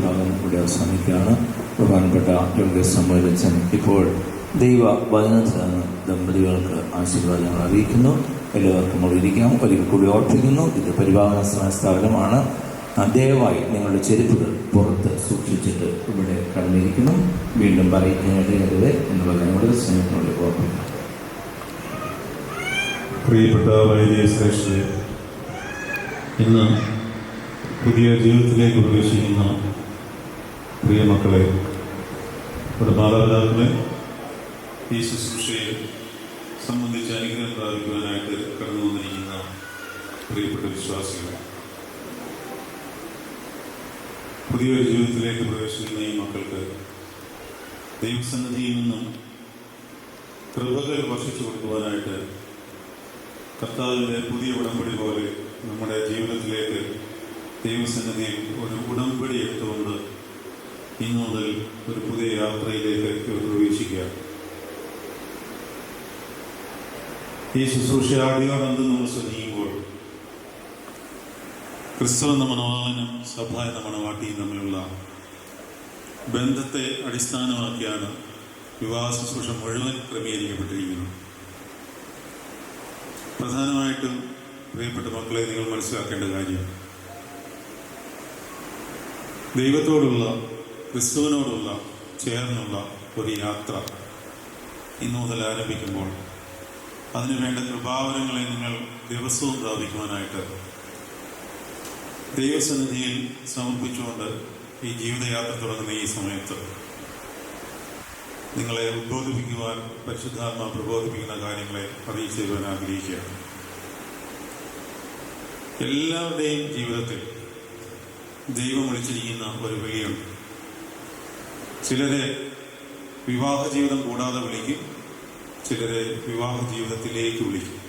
ഭാഗം ഇവിടെ അവസാനിക്കുകയാണ് പ്രധാനപ്പെട്ട യോഗ സമ്മേളിച്ചൻ ഇപ്പോൾ ദൈവ വചനത്തിലാണ് ദമ്പതികൾക്ക് ആശീർവാദങ്ങൾ അറിയിക്കുന്നു. എല്ലാവർക്കും ഇരിക്കാം. ഒരിക്കൽ കൂടി ഓർപ്പിക്കുന്നു. ഇത് പരിപാലന സ്ഥാപനമാണ്. ദയവായി നിങ്ങളുടെ ചെരുപ്പുകൾ പുറത്ത് സൂക്ഷിച്ചിട്ട് ഇവിടെ കടന്നിരിക്കണം വീണ്ടും പറയുന്നത് എന്ന് പറയുന്നത് സ്നേഹത്തോടെ ഓർപ്പിക്കുന്നു. പ്രിയപ്പെട്ട വൈദ്യ ശ്രേഷ്ഠ ഇന്ന് പുതിയ ജീവിതത്തിലേക്ക് പ്രവേശിക്കുന്ന പ്രിയ മക്കളെ നമ്മുടെ മാതാപിതാക്കളെ ഈ ശുശ്രൂഷയെ സംബന്ധിച്ച് അനുഗ്രഹം പ്രാപിക്കുവാനായിട്ട് കടന്നു വന്നിരിക്കുന്ന പ്രിയപ്പെട്ട വിശ്വാസികൾ. പുതിയൊരു ജീവിതത്തിലേക്ക് പ്രവേശിക്കുന്ന ഈ മക്കൾക്ക് ദൈവസന്നിധിയിൽ നിന്നും കൃപകൾ വർഷിച്ചു കൊടുക്കുവാനായിട്ട് കർത്താവിന്റെ പുതിയ ഉടമ്പടി പോലെ നമ്മുടെ ജീവിതത്തിലേക്ക് ദൈവസന്നിധിയിൽ ഒരു ഉടമ്പടി എടുത്തുകൊണ്ട് ഇന്നു മുതൽ ഒരു പുതിയ യാത്രയിലേക്ക് പ്രവേശിക്കുക. ഈ ശുശ്രൂഷ ആദ്യകാലത്ത് നമ്മൾ ശ്രദ്ധിക്കുമ്പോൾ ക്രിസ്തു എന്ന മണവാളനും സഭ എന്ന മണവാട്ടിയും തമ്മിലുള്ള ബന്ധത്തെ അടിസ്ഥാനമാക്കിയാണ് വിവാഹ ശുശ്രൂഷ മുഴുവൻ ക്രമീകരിക്കപ്പെട്ടിരിക്കുന്നത്. പ്രധാനമായിട്ടും പ്രിയപ്പെട്ട മക്കളെ നിങ്ങൾ മനസ്സിലാക്കേണ്ട കാര്യം ദൈവത്തോടുള്ള ക്രിസ്തുവിനോടുള്ള ചേർന്നുള്ള ഒരു യാത്ര ഇന്നു മുതൽ ആരംഭിക്കുമ്പോൾ അതിനുവേണ്ട കൃപാവരങ്ങളെ നിങ്ങൾ ദിവസവും പ്രാപിക്കുവാനായിട്ട് ദൈവസന്നിധിയിൽ സമർപ്പിച്ചുകൊണ്ട് ഈ ജീവിതയാത്ര തുടങ്ങുന്ന ഈ സമയത്ത് നിങ്ങളെ ഉദ്ബോധിപ്പിക്കുവാൻ പരിശുദ്ധാത്മ പ്രബോധിപ്പിക്കുന്ന കാര്യങ്ങളെ അറിയിച്ചു തരുവാൻ ആഗ്രഹിക്കുകയാണ്. എല്ലാവരുടെയും ജീവിതത്തിൽ ദൈവം വിളിച്ചിരിക്കുന്ന ഒരു വിളിയുണ്ട്. ചിലരെ വിവാഹ ജീവിതം കൂടാതെ വിളിക്കും ചിലരെ വിവാഹ ജീവിതത്തിലേക്ക് വിളിക്കും.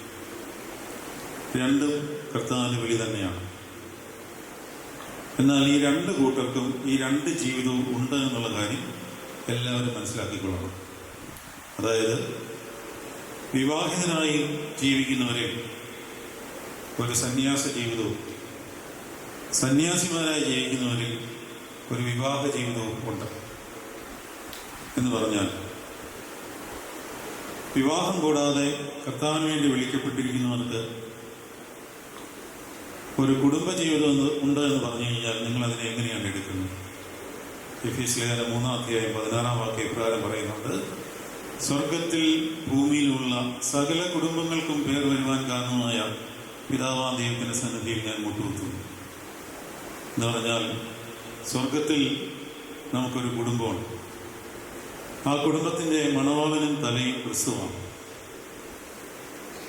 രണ്ടും കർത്താവിന്റെ വിളി തന്നെയാണ്. എന്നാൽ ഈ രണ്ട് കൂട്ടർക്കും ഈ രണ്ട് ജീവിതവും ഉണ്ട് എന്നുള്ള കാര്യം എല്ലാവരും മനസ്സിലാക്കിക്കൊള്ളണം. അതായത് വിവാഹിതനായി ജീവിക്കുന്നവരെ ഒരു സന്യാസ ജീവിതവും സന്യാസിമാരായി ജീവിക്കുന്നവരിൽ ഒരു വിവാഹ ജീവിതവും ഉണ്ട് എന്ന് പറഞ്ഞാൽ വിവാഹം കൂടാതെ കർത്താവിന് വേണ്ടി വിളിക്കപ്പെട്ടിരിക്കുന്നവർക്ക് ഒരു കുടുംബ ജീവിതം ഉണ്ട് എന്ന് പറഞ്ഞു കഴിഞ്ഞാൽ നിങ്ങൾ അതിനെ എങ്ങനെയാണ് എടുക്കുന്നത്? ലേഖനം മൂന്നാം അധ്യായം പതിനാറാം വാക്യ ഇപ്രകാരം പറയുന്നുണ്ട് സ്വർഗത്തിൽ ഭൂമിയിലുള്ള സകല കുടുംബങ്ങൾക്കും പേർ വരുവാൻ കാരണമായ പിതാവാം ദൈവത്തിന്റെ സന്നിധിയിൽ ഞാൻ മുട്ടുകുത്തുന്നു. എന്ന് പറഞ്ഞാൽ സ്വർഗത്തിൽ നമുക്കൊരു കുടുംബമാണ് ആ കുടുംബത്തിന്റെ മണവാളനും തലയും ക്രിസ്തുവാണ്.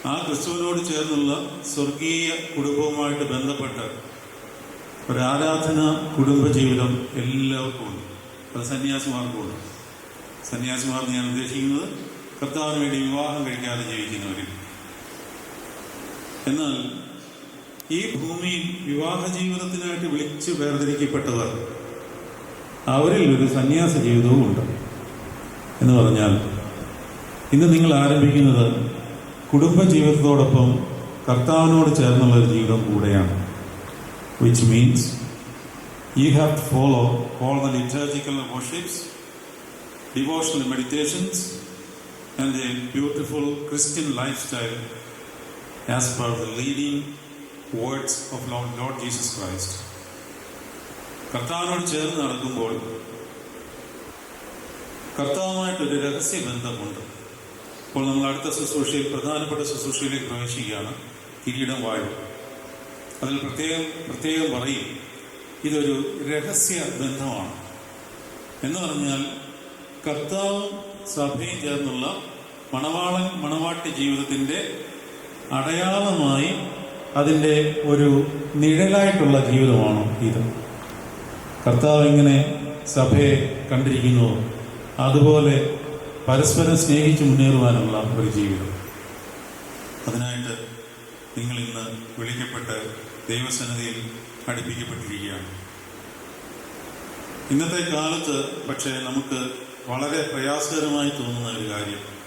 ആ ക്രിസ്തുവിനോട് ചേർന്നുള്ള സ്വർഗീയ കുടുംബവുമായിട്ട് ബന്ധപ്പെട്ട ഒരു ആരാധന കുടുംബജീവിതം എല്ലാവർക്കും ഉണ്ട്. അത് സന്യാസിമാർക്കും ഉണ്ട്. സന്യാസിമാർ ഞാൻ ഉദ്ദേശിക്കുന്നത് കർത്താവിന് വേണ്ടി വിവാഹം കഴിക്കാതെ ജീവിക്കുന്നവരും എന്നാൽ ഈ ഭൂമിയിൽ വിവാഹ ജീവിതത്തിനായിട്ട് വിളിച്ച് വേർതിരിക്കപ്പെട്ടവർ അവരിൽ ഒരു സന്യാസ ജീവിതവും ഉണ്ട് എന്ന് പറഞ്ഞാൽ ഇന്ന് നിങ്ങൾ ആരംഭിക്കുന്നത് കുടുംബ ജീവിതത്തോടൊപ്പം കർത്താവിനോട് ചേർന്നുള്ള ഒരു ജീവിതം കൂടെയാണ് which means you have to follow all the liturgical worships, devotional meditations, and a beautiful Christian lifestyle as per the leading words of Lord, Lord Jesus Christ കർത്താവിനോട് ചേർന്ന് നടക്കുമ്പോൾ കർത്താവുമായിട്ടൊരു രഹസ്യ ബന്ധമുണ്ട് ഇപ്പോൾ നമ്മൾ അടുത്ത ശുശ്രൂഷയിൽ പ്രധാനപ്പെട്ട ശുശ്രൂഷയിലേക്ക് പ്രവേശിക്കുകയാണ്. കിരീടം വാഴും അതിൽ പ്രത്യേകം പ്രത്യേകം പറയും ഇതൊരു രഹസ്യ ബന്ധമാണ് എന്ന് പറഞ്ഞാൽ കർത്താവും സഭയും ചേർന്നുള്ള മണവാളൻ മണവാട്ടി ജീവിതത്തിന്റെ അടയാളമായി അതിന്റെ ഒരു നിഴലായിട്ടുള്ള ജീവിതമാണ് ഇത്. കർത്താവ് ഇങ്ങനെ സഭയെ കണ്ടിരിക്കുന്നു. അതുപോലെ പരസ്പരം സ്നേഹിച്ച് മുന്നേറുവാനുള്ള ഒരു ജീവിതം. അതിനായിട്ട് നിങ്ങൾ ഇന്ന് വിളിക്കപ്പെട്ട് ദൈവസന്നിധിയിൽ അടുപ്പിക്കപ്പെട്ടിരിക്കുകയാണ്. ഇന്നത്തെ കാലത്ത് പക്ഷേ നമുക്ക് വളരെ പ്രയാസകരമായി തോന്നുന്ന ഒരു കാര്യം.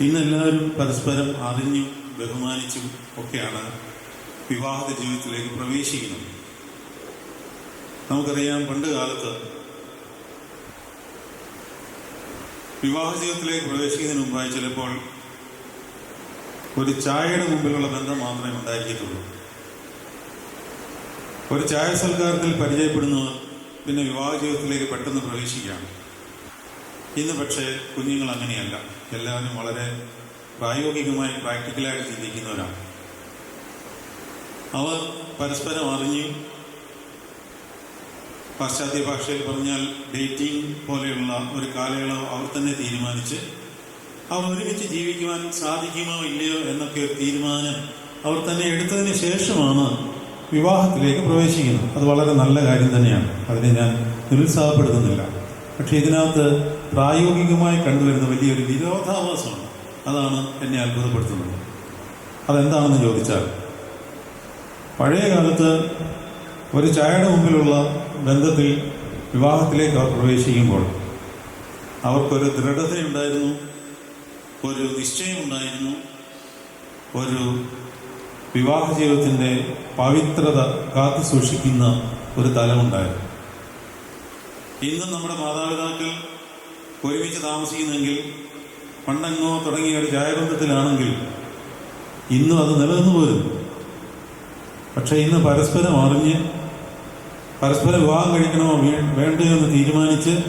ഇന്നെല്ലാവരും പരസ്പരം അറിഞ്ഞും ബഹുമാനിച്ചും ഒക്കെയാണ് വിവാഹ ജീവിതത്തിലേക്ക് പ്രവേശിക്കുന്നത്. നമുക്കറിയാം പണ്ട് കാലത്ത് വിവാഹ ജീവിതത്തിലേക്ക് പ്രവേശിക്കുന്നതിന് മുമ്പായി ചിലപ്പോൾ ഒരു ചായയുടെ മുമ്പിലുള്ള ബന്ധം മാത്രമേ ഉണ്ടായിരിക്കത്തുള്ളൂ. ഒരു ചായ സൽക്കാരത്തിൽ പരിചയപ്പെടുന്നവർ പിന്നെ വിവാഹ ജീവിതത്തിലേക്ക് പെട്ടെന്ന് പ്രവേശിക്കുകയാണ്. ഇന്ന് പക്ഷേ കുഞ്ഞുങ്ങൾ അങ്ങനെയല്ല. എല്ലാവരും വളരെ പ്രായോഗികമായി പ്രാക്ടിക്കലായിട്ട് ചിന്തിക്കുന്നവരാണ്. അവർ പരസ്പരം അറിഞ്ഞ് പാശ്ചാത്യ ഭാഷയിൽ പറഞ്ഞാൽ ഡേറ്റിംഗ് പോലെയുള്ള ഒരു കാലയളവ് അവർ തന്നെ തീരുമാനിച്ച് അവർ ഒരുമിച്ച് ജീവിക്കുവാൻ സാധിക്കുമോ ഇല്ലയോ എന്നൊക്കെ ഒരു തീരുമാനം അവർ തന്നെ എടുത്തതിന് ശേഷമാണ് വിവാഹത്തിലേക്ക് പ്രവേശിക്കുന്നത്. അത് വളരെ നല്ല കാര്യം തന്നെയാണ്. അതിനെ ഞാൻ നിരുത്സാഹപ്പെടുത്തുന്നില്ല. പക്ഷേ ഇതിനകത്ത് പ്രായോഗികമായി കണ്ടുവരുന്ന വലിയൊരു വിരോധാഭാസമാണ് അതാണ് എന്നെ അത്ഭുതപ്പെടുത്തുന്നത്. അതെന്താണെന്ന് ചോദിച്ചാൽ പഴയ കാലത്ത് ഒരു ചായയുടെ മുമ്പിലുള്ള ബന്ധത്തിൽ വിവാഹത്തിലേക്ക് അവർ പ്രവേശിക്കുമ്പോൾ അവർക്കൊരു ദൃഢതയുണ്ടായിരുന്നു ഒരു നിശ്ചയമുണ്ടായിരുന്നു ഒരു വിവാഹ ജീവിതത്തിന്റെ പവിത്രത കാത്തു സൂക്ഷിക്കുന്ന ഒരു തലമുണ്ടായിരുന്നു. ഇന്നും നമ്മുടെ മാതാപിതാക്കൾ ഒരുമിച്ച് താമസിക്കുന്നെങ്കിൽ പണ്ടെങ്ങോ തുടങ്ങിയ ഒരു ചായബന്ധത്തിലാണെങ്കിൽ ഇന്നും അത് നിലനിന്നു പോരും പക്ഷെ ഇന്ന് പരസ്പരം അറിഞ്ഞ് പരസ്പരം വിവാഹം കഴിക്കണമോ വേണ്ടോ എന്ന് തീരുമാനിച്ച്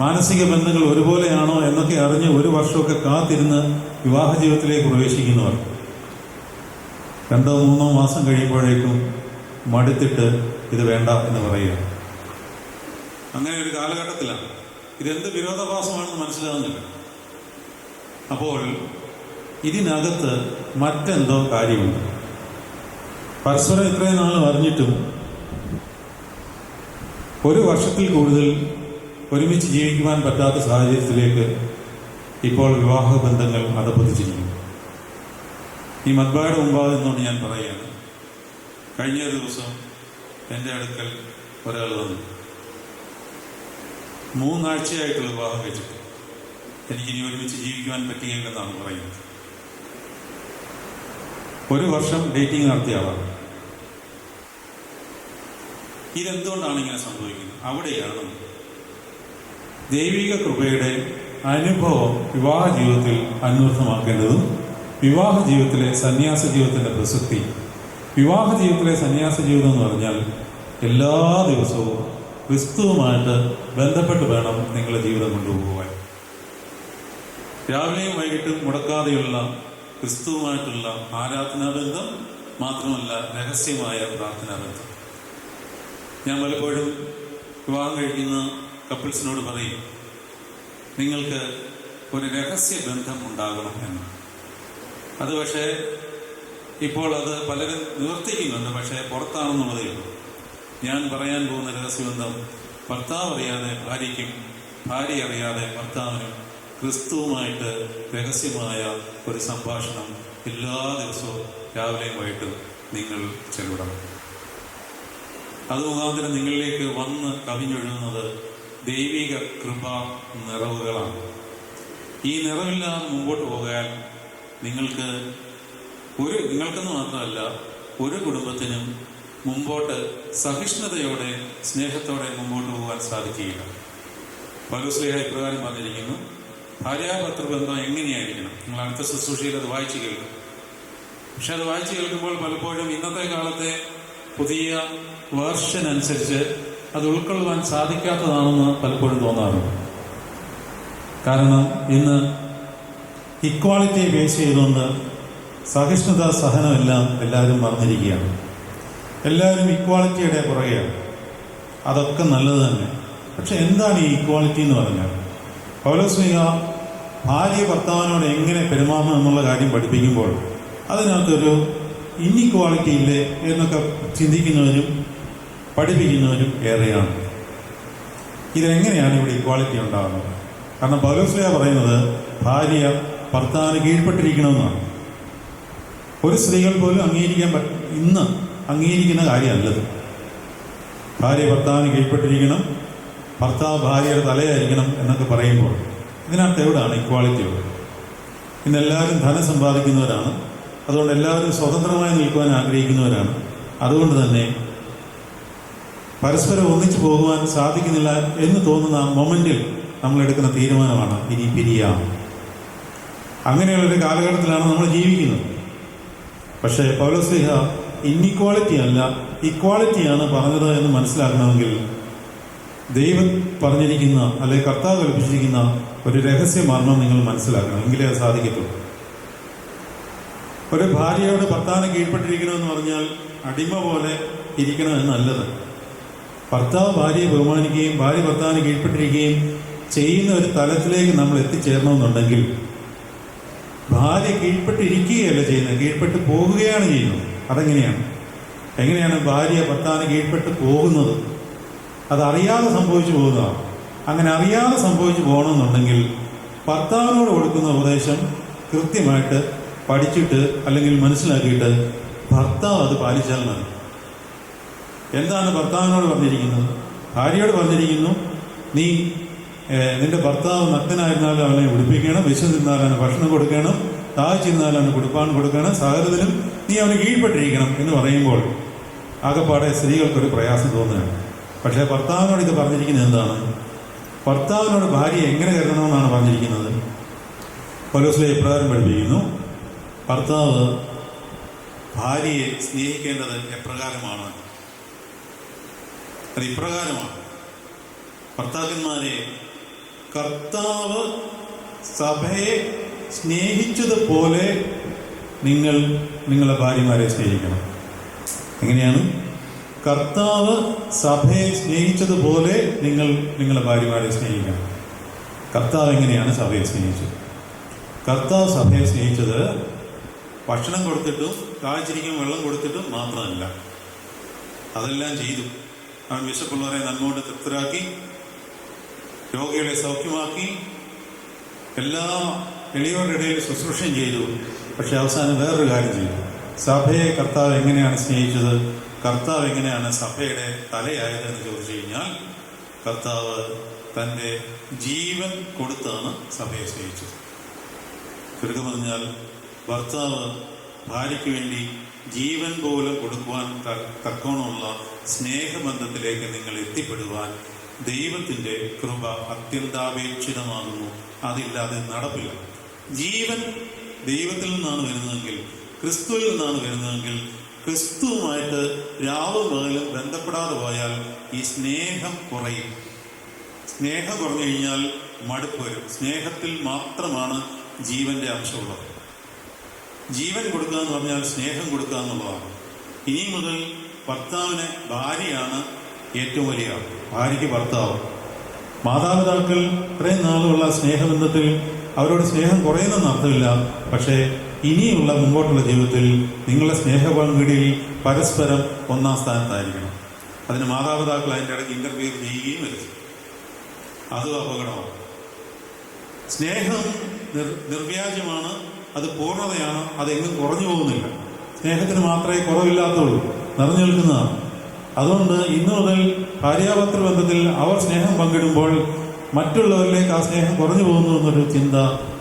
മാനസിക ബന്ധങ്ങൾ ഒരുപോലെയാണോ എന്നൊക്കെ അറിഞ്ഞ് ഒരു വർഷമൊക്കെ കാത്തിരുന്ന് വിവാഹ ജീവിതത്തിലേക്ക് പ്രവേശിക്കുന്നവർ. രണ്ടോ മൂന്നോ മാസം കഴിയുമ്പോഴേക്കും മടുത്തിട്ട് ഇത് വേണ്ട എന്ന് പറയുക. അങ്ങനെ ഒരു കാലഘട്ടത്തിലാണ്. ഇതെന്ത് വിരോധാഭാസമാണെന്ന് മനസ്സിലാവുന്നില്ല. അപ്പോൾ ഇതിനകത്ത് മറ്റെന്തോ കാര്യമുണ്ട്. പരസ്പരം ഇത്രയും നാൾ അറിഞ്ഞിട്ടും ഒരു വർഷത്തിൽ കൂടുതൽ ഒരുമിച്ച് ജീവിക്കുവാൻ പറ്റാത്ത സാഹചര്യത്തിലേക്ക് ഇപ്പോൾ വിവാഹ ബന്ധങ്ങൾ അധപതിച്ചിരിക്കുന്നു. ഈ മദ്ബായുടെ മുമ്പാകെ നിന്നുകൊണ്ട് ഞാൻ പറയുകയാണ്. കഴിഞ്ഞ ദിവസം എന്റെ അടുക്കൽ ഒരാൾ വന്നു. മൂന്നാഴ്ചയായിട്ടുള്ള വിവാഹം കഴിച്ചിട്ട്. എനിക്കിനി ഒരുമിച്ച് ജീവിക്കുവാൻ പറ്റുകയില്ലെന്നാണ് പറയുന്നത്. ഒരു വർഷം ഡേറ്റിംഗ് നടത്തിയ ആളാണ് ഇതെന്തുകൊണ്ടാണ് ഇങ്ങനെ സംഭവിക്കുന്നത്? അവിടെയാണ് ദൈവിക കൃപയുടെ അനുഭവം വിവാഹ ജീവിതത്തിൽ അന്വർത്ഥമാക്കേണ്ടതും വിവാഹ ജീവിതത്തിലെ സന്യാസ ജീവിതത്തിന്റെ പ്രസക്തി. വിവാഹ ജീവിതത്തിലെ സന്യാസ ജീവിതം എന്ന് പറഞ്ഞാൽ എല്ലാ ദിവസവും ക്രിസ്തുവുമായിട്ട് ബന്ധപ്പെട്ട് വേണം നിങ്ങളുടെ ജീവിതം കൊണ്ടുപോകാൻ രാവിലെയും വൈകിട്ടും മുടക്കാതെയുള്ള ക്രിസ്തുവുമായിട്ടുള്ള ആരാധനാ ബന്ധം മാത്രമല്ല രഹസ്യമായ പ്രാർത്ഥനാ ബന്ധം ഞാൻ പലപ്പോഴും വിവാഹം കഴിക്കുന്ന കപ്പിൾസിനോട് പറയും നിങ്ങൾക്ക് ഒരു രഹസ്യ ബന്ധം ഉണ്ടാകണം എന്ന്. അത് പക്ഷേ ഇപ്പോൾ അത് പലരും നിവർത്തിക്കുന്നുണ്ട് പക്ഷേ പുറത്താണെന്നുള്ളതേ ഉള്ളൂ. ഞാൻ പറയാൻ പോകുന്ന രഹസ്യബന്ധം ഭർത്താവ് അറിയാതെ ഭാര്യയ്ക്കും ഭാര്യ അറിയാതെ ഭർത്താവിനും ക്രിസ്തുവുമായിട്ട് രഹസ്യമായ ഒരു സംഭാഷണം എല്ലാ ദിവസവും രാവിലെയും വൈകിട്ടും നിങ്ങൾ ചെലവിടണം. അത് മുഖാന്തരം നിങ്ങളിലേക്ക് വന്ന് കവിഞ്ഞൊഴുകുന്നത് ദൈവിക കൃപ നിറവുകളാണ്. ഈ നിറവില്ലാതെ മുമ്പോട്ട് പോകാൻ നിങ്ങൾക്ക് ഒരു നിങ്ങൾക്കെന്ന് മാത്രമല്ല ഒരു കുടുംബത്തിനും മുമ്പോട്ട് സഹിഷ്ണുതയോടെ സ്നേഹത്തോടെ മുമ്പോട്ട് പോകാൻ സാധിക്കുകയില്ല. പൗലോസ്ലിഹ ഇപ്രകാരം പറഞ്ഞിരിക്കുന്നു ഭാര്യാഭർത്തൃ ബന്ധം എങ്ങനെയായിരിക്കണം? നിങ്ങൾ അടുത്ത ശുശ്രൂഷയിൽ അത് വായിച്ചു കേൾക്കും. പക്ഷെ അത് വായിച്ചു കേൾക്കുമ്പോൾ പലപ്പോഴും ഇന്നത്തെ കാലത്തെ പുതിയ വേർഷൻ അനുസരിച്ച് അത് ഉൾക്കൊള്ളുവാൻ സാധിക്കാത്തതാണെന്ന് പലപ്പോഴും തോന്നാറുണ്ട്. കാരണം ഇന്ന് ഇക്വാളിറ്റിയെ ബേസ് ചെയ്തുകൊണ്ട് സഹിഷ്ണുത സഹനമെല്ലാം എല്ലാവരും മറന്നിരിക്കുകയാണ് എല്ലാവരും ഇക്വാളിറ്റിയുടെ പുറകെയാണ്. അതൊക്കെ നല്ലത് തന്നെ. പക്ഷെ എന്താണ് ഈ ഇക്വാളിറ്റി എന്ന് പറഞ്ഞാൽ? പൗലോസ്ലിഹ ഭാര്യ ഭർത്താവിനോട് എങ്ങനെ പെരുമാറണം എന്നുള്ള കാര്യം പഠിപ്പിക്കുമ്പോൾ അതിനകത്തൊരു ഇന്നിക്വാളിറ്റി ഇല്ലേ എന്നൊക്കെ ചിന്തിക്കുന്നവരും പഠിപ്പിക്കുന്നവരും ഏറെയാണ്. ഇതെങ്ങനെയാണ് ഇവിടെ ഇക്വാളിറ്റി ഉണ്ടാകുന്നത്? കാരണം പൗലോസ്ലിഹ പറയുന്നത് ഭാര്യ ഭർത്താവിന് കീഴ്പ്പെട്ടിരിക്കണമെന്നാണ്. ഒരു സ്ത്രീകൾ പോലും അംഗീകരിക്കാൻ പറ്റ ഇന്ന് അംഗീകരിക്കുന്ന കാര്യമല്ലത്. ഭാര്യ ഭർത്താവിന് കീഴ്പ്പെട്ടിരിക്കണം ഭർത്താവ് ഭാര്യയുടെ തലയായിരിക്കണം എന്നൊക്കെ പറയുമ്പോൾ ഇതിനകത്ത് എവിടെയാണ് ഇക്വാളിറ്റി ഉള്ളത്? ഇന്ന് എല്ലാവരും ധനം സമ്പാദിക്കുന്നവരാണ്. അതുകൊണ്ട് എല്ലാവരും സ്വതന്ത്രമായി നിൽക്കുവാൻ ആഗ്രഹിക്കുന്നവരാണ്. അതുകൊണ്ട് തന്നെ പരസ്പരം ഒന്നിച്ചു പോകുവാൻ സാധിക്കുന്നില്ല എന്ന് തോന്നുന്ന മൊമെന്റിൽ നമ്മൾ എടുക്കുന്ന തീരുമാനമാണ് ഇനി പിരിയാം. അങ്ങനെയുള്ളൊരു കാലഘട്ടത്തിലാണ് നമ്മൾ ജീവിക്കുന്നത്. പക്ഷേ പൗലോസ്ലിഹ ഇന്നിക്വാളിറ്റി അല്ല ഇക്വാളിറ്റിയാണ് പറഞ്ഞത് എന്ന് മനസ്സിലാക്കണമെങ്കിൽ ദൈവം പറഞ്ഞിരിക്കുന്ന അല്ലെങ്കിൽ കർത്താവ് കൽപ്പിച്ചിരിക്കുന്ന ഒരു രഹസ്യ നിങ്ങൾ മനസ്സിലാക്കണം. എങ്കിലേ അത് സാധിക്കത്തുള്ളൂ. ഒരു ഭാര്യയോട് ഭർത്താവിനെ കീഴ്പ്പെട്ടിരിക്കണമെന്ന് പറഞ്ഞാൽ അടിമ പോലെ ഇരിക്കണം എന്നല്ലത് ഭർത്താവ് ഭാര്യയെ ബഹുമാനിക്കുകയും ഭാര്യ ഭർത്താവിനെ കീഴ്പ്പെട്ടിരിക്കുകയും ചെയ്യുന്ന ഒരു തലത്തിലേക്ക് നമ്മൾ എത്തിച്ചേരണമെന്നുണ്ടെങ്കിൽ ഭാര്യ കീഴ്പ്പെട്ടിരിക്കുകയല്ല ചെയ്യുന്നത്. കീഴ്പ്പെട്ട് പോകുകയാണ് ചെയ്യുന്നത്. അതെങ്ങനെയാണ്? എങ്ങനെയാണ് ഭാര്യ ഭർത്താവിന് കീഴ്പ്പെട്ട് പോകുന്നത്? അത് അറിയാതെ സംഭവിച്ചു പോകുന്നതാണ്. അങ്ങനെ അറിയാതെ സംഭവിച്ചു പോകണമെന്നുണ്ടെങ്കിൽ ഭർത്താവിനോട് കൊടുക്കുന്ന ഉപദേശം കൃത്യമായിട്ട് പഠിച്ചിട്ട് അല്ലെങ്കിൽ മനസ്സിലാക്കിയിട്ട് ഭർത്താവ് അത് പാലിച്ചാൽ മതി. എന്താണ് ഭർത്താവിനോട് പറഞ്ഞിരിക്കുന്നത്? ഭാര്യയോട് പറഞ്ഞിരിക്കുന്നു നീ നിന്റെ ഭർത്താവ് നഗ്നായിരുന്നാലും അവനെ ഉടുപ്പിക്കണം വിശ്വ അവന് ഭക്ഷണം കൊടുക്കണം ദാഹിച്ചിരുന്നാൽ അവന് കുടുപ്പാൻ കൊടുക്കണം സാഹചര്യത്തിലും നീ അവന് കീഴ്പ്പെട്ടിരിക്കണം എന്ന് പറയുമ്പോൾ ആകപ്പാടെ സ്ത്രീകൾക്കൊരു പ്രയാസം തോന്നുകയാണ്. പക്ഷേ ഭർത്താവിനോട് ഇത് പറഞ്ഞിരിക്കുന്നത് എന്താണ്? ഭർത്താവിനോട് ഭാര്യ എങ്ങനെ കരുതണമെന്നാണ് പറഞ്ഞിരിക്കുന്നത്? പലോസിലെ ഇപ്രകാരം പഠിപ്പിക്കുന്നു. ഭർത്താവ് ഭാര്യയെ സ്നേഹിക്കേണ്ടത് എപ്രകാരമാണ്? അത് ഇപ്രകാരമാണ്. ഭർത്താക്കന്മാരെ കർത്താവ് സഭയെ സ്നേഹിച്ചതുപോലെ നിങ്ങൾ നിങ്ങളുടെ ഭാര്യമാരെ സ്നേഹിക്കണം. എങ്ങനെയാണ്? കർത്താവ് സഭയെ സ്നേഹിച്ചതുപോലെ നിങ്ങൾ നിങ്ങളുടെ ഭാര്യമാരെ സ്നേഹിക്കണം. കർത്താവ് എങ്ങനെയാണ് സഭയെ സ്നേഹിച്ചത്? കർത്താവ് സഭയെ സ്നേഹിച്ചത് ഭക്ഷണം കൊടുത്തിട്ടും കാഴ്ചരിക്കും വെള്ളം കൊടുത്തിട്ടും മാത്രമല്ല. അതെല്ലാം ചെയ്തു. അവൻ വിശപ്പുള്ളവരെ നന്മോട് തൃപ്തരാക്കി രോഗികളെ സൗഖ്യമാക്കി എല്ലാ എളിയവരുടെ ഇടയിൽ ശുശ്രൂഷയും ചെയ്തു. പക്ഷെ അവസാനം വേറൊരു കാര്യം ചെയ്തു. സഭയെ കർത്താവ് എങ്ങനെയാണ് സ്നേഹിച്ചത്? കർത്താവ് എങ്ങനെയാണ് സഭയുടെ തലയായത് എന്ന് ചോദിച്ചു കഴിഞ്ഞാൽ കർത്താവ് തന്റെ ജീവൻ കൊടുത്താണ് സഭയെ സ്നേഹിച്ചത്. ചുരുക്കം പറഞ്ഞാൽ ഭർത്താവ് ഭാര്യയ്ക്ക് വേണ്ടി ജീവൻ പോലും കൊടുക്കുവാൻ തക്കവണമുള്ള സ്നേഹബന്ധത്തിലേക്ക് നിങ്ങൾ എത്തിപ്പെടുവാൻ ദൈവത്തിന്റെ കൃപ അത്യന്താപേക്ഷിതമാകുന്നു. അതില്ലാതെ നടപ്പില്ല. ജീവൻ ദൈവത്തിൽ നിന്നാണ് വരുന്നതെങ്കിൽ ക്രിസ്തുവിൽ നിന്നാണ് വരുന്നതെങ്കിൽ ക്രിസ്തുവുമായിട്ട് രാവും പകലും ബന്ധപ്പെടാതെ പോയാൽ ഈ സ്നേഹം കുറയും. സ്നേഹം കുറഞ്ഞു കഴിഞ്ഞാൽ മടുപ്പ് വരും. സ്നേഹത്തിൽ മാത്രമാണ് ജീവന്റെ അംശമുള്ളത്. ജീവൻ കൊടുക്കുക എന്ന് പറഞ്ഞാൽ സ്നേഹം കൊടുക്കുക എന്നുള്ളതാണ്. ഇനി മുതൽ ഭർത്താവിന് ഭാര്യയാണ് ഏറ്റവും വലിയ ഭാര്യയ്ക്ക് ഭർത്താവ്. മാതാപിതാക്കൾ ഇത്രയും നാളുള്ള സ്നേഹബന്ധത്തിൽ അവരോട് സ്നേഹം കുറയുന്നെന്ന് അർത്ഥമില്ല. പക്ഷേ ഇനിയുള്ള മുമ്പോട്ടുള്ള ജീവിതത്തിൽ നിങ്ങളുടെ സ്നേഹപങ്കിടിയിൽ പരസ്പരം ഒന്നാം സ്ഥാനത്തായിരിക്കണം. അതിന് മാതാപിതാക്കൾ അതിന്റെ ഇടയ്ക്ക് ഇന്റർവ്യൂ ചെയ്യുകയും വരും. അതും അപകടമാണ്. സ്നേഹം നിർ നിർവ്യാജമാണ് അത് പൂർണതയാണ് അതെങ്ങും കുറഞ്ഞു പോകുന്നില്ല. സ്നേഹത്തിന് മാത്രമേ കുറവില്ലാത്തുള്ളൂ നിറഞ്ഞു നിൽക്കുന്നതാണ്. അതുകൊണ്ട് ഇന്നു മുതൽ ഭാര്യാപത്ര ബന്ധത്തിൽ അവർ സ്നേഹം പങ്കിടുമ്പോൾ മറ്റുള്ളവരിലേക്ക് ആ സ്നേഹം കുറഞ്ഞു പോകുന്നു എന്നൊരു ചിന്ത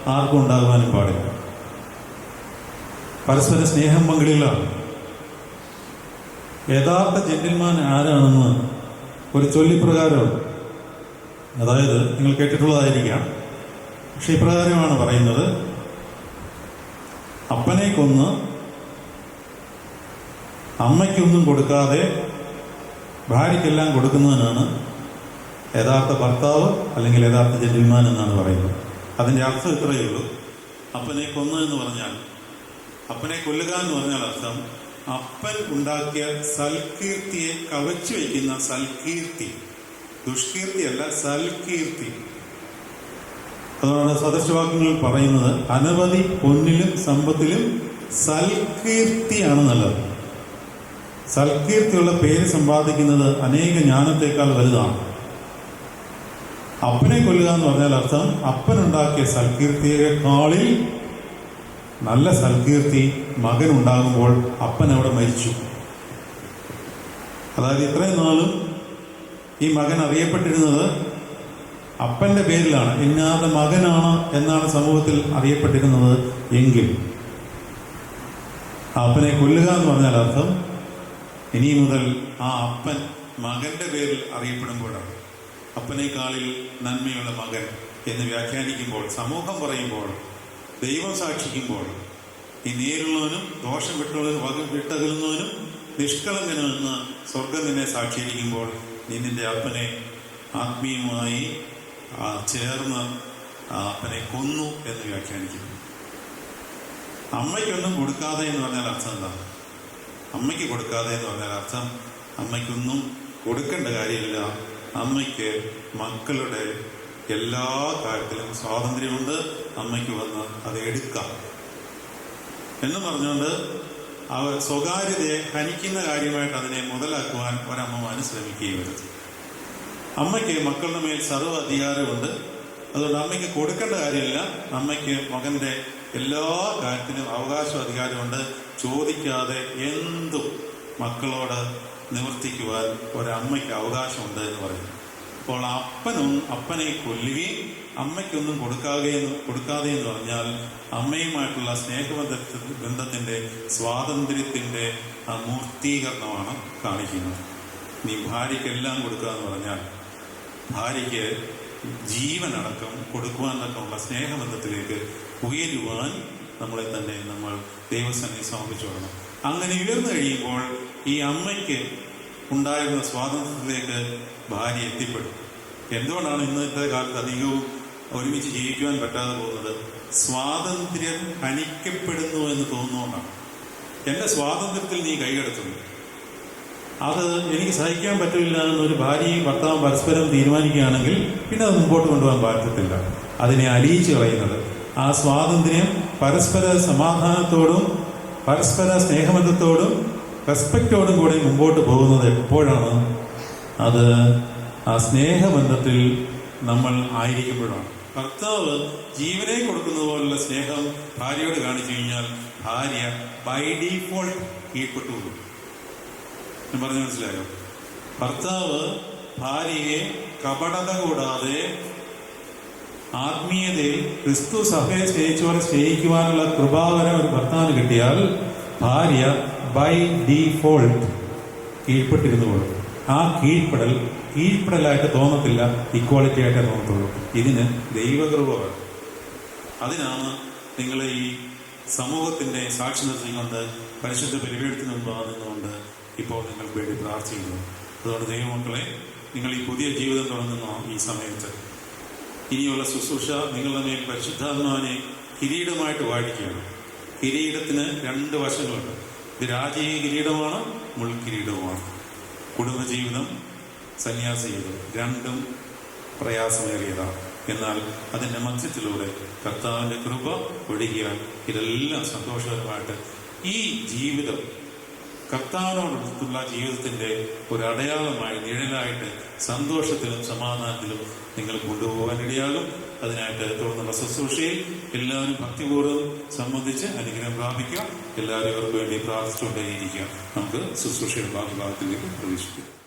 ആർക്കും ഉണ്ടാകുവാനും പാടില്ല. പരസ്പര സ്നേഹം പങ്കിടില്ല. യഥാർത്ഥ ജെന്റിൽമാൻ ആരാണെന്ന് ഒരു ചൊല്ലിപ്രകാരം അതായത് നിങ്ങൾ കേട്ടിട്ടുള്ളതായിരിക്കാം. പക്ഷെ ഇപ്രകാരമാണ് പറയുന്നത് അപ്പനെ കൊന്ന് അമ്മയ്ക്കൊന്നും കൊടുക്കാതെ ഭാര്യയ്ക്കെല്ലാം കൊടുക്കുന്നതിനാണ് യഥാർത്ഥ ഭർത്താവ് അല്ലെങ്കിൽ യഥാർത്ഥ ജന്മിമാൻ എന്നാണ് പറയുന്നത്. അതിന്റെ അർത്ഥം ഇത്രയേ ഉള്ളൂ. അപ്പനെ കൊന്നു എന്ന് പറഞ്ഞാൽ അപ്പനെ കൊല്ലുക എന്ന് പറഞ്ഞാൽ അർത്ഥം അപ്പൻ ഉണ്ടാക്കിയ സൽകീർത്തിയെ കവച്ചു വയ്ക്കുന്ന സൽകീർത്തി. ദുഷ്കീർത്തിയല്ല സൽകീർത്തി. അതുകൊണ്ടാണ് സദൃശവാക്യങ്ങൾ പറയുന്നത്. അനവധി പൊന്നിലും സമ്പത്തിലും സൽകീർത്തിയാണ് നല്ലത്. സൽകീർത്തിയുള്ള പേര് സമ്പാദിക്കുന്നത് അനേക ജ്ഞാനത്തെക്കാൾ വലുതാണ്. അപ്പനെ കൊല്ലുക എന്ന് പറഞ്ഞാൽ അർത്ഥം അപ്പനുണ്ടാക്കിയ സൽകീർത്തിയേക്കാളിൽ നല്ല സൽകീർത്തി മകൻ ഉണ്ടാകുമ്പോൾ അപ്പൻ അവിടെ മരിച്ചു. അതായത് ഇത്രയും നാളും ഈ മകൻ അറിയപ്പെട്ടിരുന്നത് അപ്പന്റെ പേരിലാണ്. ഇന്നാളുടെ മകനാണ് എന്നാണ് സമൂഹത്തിൽ അറിയപ്പെട്ടിരുന്നത് എങ്കിൽ. അപ്പനെ കൊല്ലുക എന്ന് പറഞ്ഞാൽ അർത്ഥം ഇനി മുതൽ ആ അപ്പൻ മകന്റെ പേരിൽ അറിയപ്പെടുമ്പോഴാണ്. അപ്പനേക്കാളിൽ നന്മയുള്ള മകൻ എന്ന് വ്യാഖ്യാനിക്കുമ്പോൾ സമൂഹം പറയുമ്പോൾ ദൈവം സാക്ഷിക്കുമ്പോൾ ഈ നേരുള്ളവനും ദോഷം വിട്ടുള്ളവനും വക വിട്ടകലുന്നവനും നിഷ്കളങ്കനുമെന്ന് സ്വർഗം നിന്നെ സാക്ഷീകരിക്കുമ്പോൾ നീ നിന്റെ അപ്പനെ ആത്മീയമായി ചേർന്ന് ആ അപ്പനെ കൊന്നു എന്ന് വ്യാഖ്യാനിക്കുന്നു. അമ്മയ്ക്കൊന്നും കൊടുക്കാതെ എന്ന് പറഞ്ഞാൽ അർത്ഥം എന്താണ് അമ്മയ്ക്ക് കൊടുക്കാതെ എന്ന് പറഞ്ഞാൽ അർത്ഥം അമ്മയ്ക്കൊന്നും കൊടുക്കേണ്ട കാര്യമില്ല. അമ്മയ്ക്ക് മക്കളുടെ എല്ലാ കാര്യത്തിലും സ്വാതന്ത്ര്യമുണ്ട്. അമ്മയ്ക്ക് വന്ന് അത് എടുക്കാം. എന്ന് പറഞ്ഞുകൊണ്ട് അവർ സ്വകാര്യതയെ ഹനിക്കുന്ന കാര്യമായിട്ട് അതിനെ മുതലാക്കുവാൻ ഒരമ്മമാര് ശ്രമിക്കുകയും വരുന്നു അമ്മയ്ക്ക് മക്കളുടെ മേൽ സർവ അധികാരമുണ്ട്. അതുകൊണ്ട് അമ്മയ്ക്ക് കൊടുക്കേണ്ട കാര്യമില്ല. അമ്മയ്ക്ക് മകന്റെ എല്ലാ കാര്യത്തിനും അവകാശം അധികാരമുണ്ട്. ചോദിക്കാതെ എന്തും മക്കളോട് നിവർത്തിക്കുവാൻ ഒരമ്മയ്ക്ക് അവകാശമുണ്ട് എന്ന് പറയുന്നു. അപ്പോൾ അപ്പനും അപ്പനെ കൊല്ലുകയും അമ്മയ്ക്കൊന്നും കൊടുക്കാതെ കൊടുക്കാതെ എന്ന് പറഞ്ഞാൽ അമ്മയുമായിട്ടുള്ള സ്നേഹബന്ധ ബന്ധത്തിന്റെ സ്വാതന്ത്ര്യത്തിന്റെ ആ മൂർത്തീകരണമാണ് കാണിക്കുന്നത്. നീ ഭാര്യയ്ക്കെല്ലാം കൊടുക്കുക എന്ന് പറഞ്ഞാൽ ഭാര്യയ്ക്ക് ജീവനടക്കം കൊടുക്കുവാൻ തക്കമുള്ള സ്നേഹബന്ധത്തിലേക്ക് ഉയരുവാൻ നമ്മളെ തന്നെ നമ്മൾ ദൈവസന്നെ സമർപ്പിച്ചു കൊടുക്കണം അങ്ങനെ ഉയർന്നു കഴിയുമ്പോൾ ഈ അമ്മയ്ക്ക് ഉണ്ടായിരുന്ന സ്വാതന്ത്ര്യത്തിലേക്ക് ഭാര്യ എത്തിപ്പെടും. എന്തുകൊണ്ടാണ് ഇന്നത്തെ കാലത്ത് അധികവും ഒരുമിച്ച് ജീവിക്കുവാൻ പറ്റാതെ പോകുന്നത്? സ്വാതന്ത്ര്യം ഹനിക്കപ്പെടുന്നു എന്ന് തോന്നുന്നുകൊണ്ടാണ് എന്റെ സ്വാതന്ത്ര്യത്തിൽ നീ കൈകടത്തുന്നു. അത് എനിക്ക് സഹിക്കാൻ പറ്റില്ല എന്നൊരു ഭാര്യയും ഭർത്താവും പരസ്പരം തീരുമാനിക്കുകയാണെങ്കിൽ പിന്നെ അത് മുമ്പോട്ട് കൊണ്ടുപോകാൻ പറ്റത്തില്ല അതിനെ അലിയിച്ചു കളയുന്നത്. ആ സ്വാതന്ത്ര്യം പരസ്പര സമാധാനത്തോടും പരസ്പര സ്നേഹബന്ധത്തോടും റെസ്പെക്റ്റോടും കൂടി മുമ്പോട്ട് പോകുന്നത് എപ്പോഴാണ്? അത് ആ സ്നേഹബന്ധത്തിൽ നമ്മൾ ആയിരിക്കുമ്പോഴാണ്. ഭർത്താവ് ജീവനെ കൊടുക്കുന്നത് പോലുള്ള സ്നേഹം ഭാര്യയോട് കാണിച്ചു കഴിഞ്ഞാൽ ഭാര്യ ബൈ ഡീഫോൾട്ട് കീഴ്പ്പെട്ടു ഞാൻ പറഞ്ഞു മനസ്സിലായോ? ഭർത്താവ് ഭാര്യയെ കപടത കൂടാതെ ആത്മീയതയിൽ ക്രിസ്തു സഭയെ സ്നേഹിച്ചവരെ സ്നേഹിക്കുവാനുള്ള കൃപാകരം ഒരു ഭർത്താവിന് കിട്ടിയാൽ ഭാര്യ ബൈ ഡിഫോൾട്ട് കീഴ്പ്പെട്ടിരുന്നുകൊള്ളും ആ കീഴ്പ്പെടൽ കീഴ്പ്പെടലായിട്ട് തോന്നത്തില്ല ഇക്വാളിറ്റി ആയിട്ടേ തോന്നത്തുള്ളൂ. ഇതിന് ദൈവകൃപ വേണം. അതിനാണ് നിങ്ങൾ ഈ സമൂഹത്തിന്റെ സാക്ഷി നിർത്തിക്കൊണ്ട് പരിശുദ്ധ പരിവേടത്തിന് മുമ്പാകെ നിന്നുകൊണ്ട് ഇപ്പോൾ നിങ്ങൾക്ക് വേണ്ടി പ്രാർത്ഥിക്കുന്നു. അതുകൊണ്ട് ദൈവമക്കളെ നിങ്ങൾ ഈ പുതിയ ജീവിതം തുടങ്ങുന്ന ഈ സമയത്ത്. ഇനിയുള്ള ശുശ്രൂഷ നിങ്ങളുടെ മേൽ പരിശുദ്ധാത്മാവിനെ കിരീടമായിട്ട് വാഴിക്കുകയാണ്. കിരീടത്തിന് രണ്ട് വശങ്ങളുണ്ട്. രാജീയ കിരീടമാണ് മുൾക്കിരീടവുമാണ് കുടുംബജീവിതം സന്യാസ ജീവിതം രണ്ടും പ്രയാസമേറിയതാണ്. എന്നാൽ അതിന്റെ മധ്യത്തിലൂടെ കർത്താവിന്റെ കൃപ ഒഴുകിയാൽ ഇതെല്ലാം സന്തോഷകരമായിട്ട് ഈ ജീവിതം കർത്താവിനോടടുത്തുള്ള ജീവിതത്തിന്റെ ഒരു അടയാളമായി നിഴലായിട്ട് സന്തോഷത്തിലും സമാധാനത്തിലും നിങ്ങൾ കൊണ്ടുപോകാനിടയാകും. അതിനായിട്ട് തുടർന്നുള്ള ശുശ്രൂഷയിൽ എല്ലാവരും ഭക്തിപൂർവം സംബന്ധിച്ച് അനുഗ്രഹം പ്രാപിക്കുക. എല്ലാവരും ഇവർക്ക് വേണ്ടി പ്രാർത്ഥിച്ചുകൊണ്ടേയിരിക്കുക. നമുക്ക് ശുശ്രൂഷയുടെ ഭാഗഭാഗത്തിലേക്ക് പ്രവേശിക്കാം